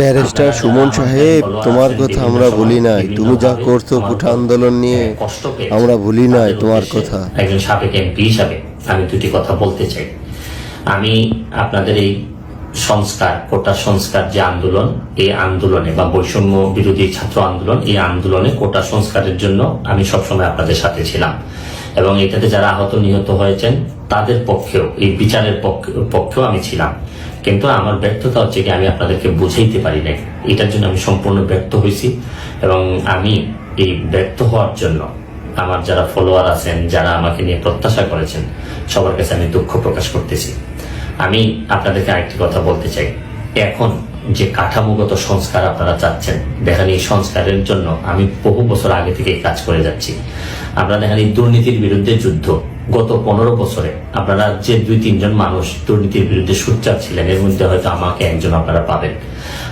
Barrister Suman সাহেব, তোমার কথা আমরা ভুলি নাই। তুমি যা করছ কোঠা আন্দোলন নিয়ে আমরা ভুলি নাই তোমার কথা। একজন সাবেক এমপি হিসাবে আমি দুটি কথা বলতে চাই। আমি আপনাদের এই সংস্কার, কোটা সংস্কার যে আন্দোলন, এই আন্দোলনে বা বৈষম্য বিরোধী ছাত্র আন্দোলন, এই আন্দোলনে কোটা সংস্কারের জন্য আমি সবসময় আপনাদের সাথে ছিলাম। এবং এটাতে যারা আহত নিহত হয়েছেন, তাদের পক্ষেও, এই বিচারের পক্ষে- পক্ষেও আমি ছিলাম। কিন্তু আমার ব্যর্থতা হচ্ছে কি, আমি আপনাদেরকে বুঝাইতে পারি নাই। এটার জন্য আমি সম্পূর্ণ ব্যর্থ হয়েছি এবং আমি এই ব্যর্থ হওয়ার জন্য আমার যারা ফলোয়ার আছেন, যারা আমাকে নিয়ে প্রত্যাশা করেছেন, সবার কাছে আমি দুঃখ প্রকাশ করতেছি। আমি আপনাদেরকে আরেকটি কথা বলতে চাই। এখন যে কাঠামোগত সংস্কার আপনারা চাচ্ছেন, দেখেন এই সংস্কারের জন্য আমি বহু বছর আগে থেকে কাজ করে যাচ্ছি। আপনারা দেখেন এই দুর্নীতির বিরুদ্ধে যুদ্ধ। গত পনেরো বছরে আপনারা যে দুই, তিনজন মানুষ দুর্নীতির বিরুদ্ধে সোচ্চার ছিলেন, এর মধ্যে হয়তো আমাকে একজন আপনারা পাবেন।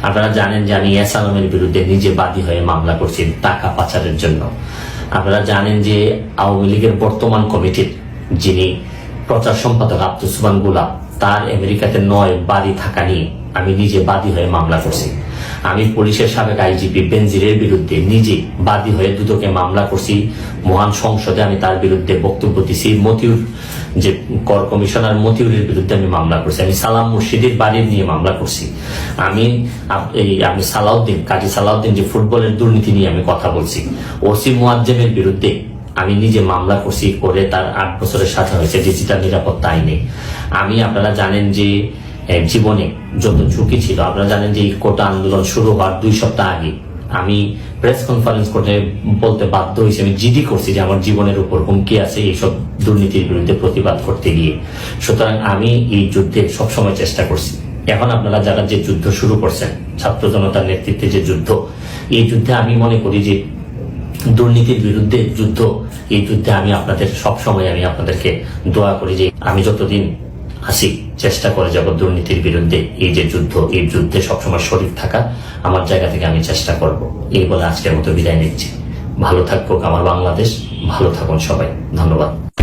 আপনারা জানেন যে আমি এস আলমের বিরুদ্ধে নিজে বাদী হয়ে মামলা করছি টাকা পাচারের জন্য। আপনারা জানেন যে আওয়ামী লীগের বর্তমান কমিটির যিনি প্রচার সম্পাদক আব্দুল সুবানগুলা তার আমেরিকাতে নয় বাড়ি থাকা নিয়ে আমি নিজে বাদী হয়ে মামলা করছি। আমি পুলিশের সাবেক আইজিপি বেনজিরের বিরুদ্ধে নিজে বাদী হয়ে দুদকে মামলা করছি। মহান সংসদে আমি তার বিরুদ্ধে বক্তব্য দিছি। মতিউর যে কর কমিশনার মতিউরের বিরুদ্ধে আমি মামলা করছি। আমি সালাম মুর্শিদের বাড়ির নিয়ে মামলা করছি। আমি এই আমি সালাউদ্দিন, কাজী সালাউদ্দিন যে ফুটবলের দুর্নীতি নিয়ে আমি কথা বলছি। ওসি মুয়াজ্জেমের বিরুদ্ধে আমি নিজে মামলা করছি করে তার আট বছরের সাজা হয়েছে ডিজিটাল নিরাপত্তা আইনে। আমি, আপনারা জানেন যে জীবনে যত ঝুঁকি ছিল, আপনারা জানেন যে এই কোটা আন্দোলন শুরু হওয়ার দুই সপ্তাহ আগে। আমি প্রেস কনফারেন্স করতে বলতে বাধ্য হয়েছি, আমি জিডি করছি যে আমার জীবনের উপর হুমকি আছে এইসব দুর্নীতির বিরুদ্ধে প্রতিবাদ করতে গিয়ে। সুতরাং আমি এই যুদ্ধে সবসময় চেষ্টা করছি। এখন আপনারা যারা যে যুদ্ধ শুরু করছেন, ছাত্র জনতার নেতৃত্বে যে যুদ্ধ, এই যুদ্ধে আমি মনে করি যে দুর্নীতির বিরুদ্ধে যুদ্ধ, এই যুদ্ধে আমি আপনাদের সব সময় আমি আপনাদেরকে দোয়া করি যে আমি যতদিন আসি চেষ্টা করে যাব দুর্নীতির বিরুদ্ধে এই যে যুদ্ধ, এই যুদ্ধে সবসময় শরীর থাকা আমার জায়গা থেকে আমি চেষ্টা করব। এই বলে আজকের মতো বিদায় নিচ্ছি। ভালো থাকুক আমার বাংলাদেশ, ভালো থাকুন সবাই। ধন্যবাদ।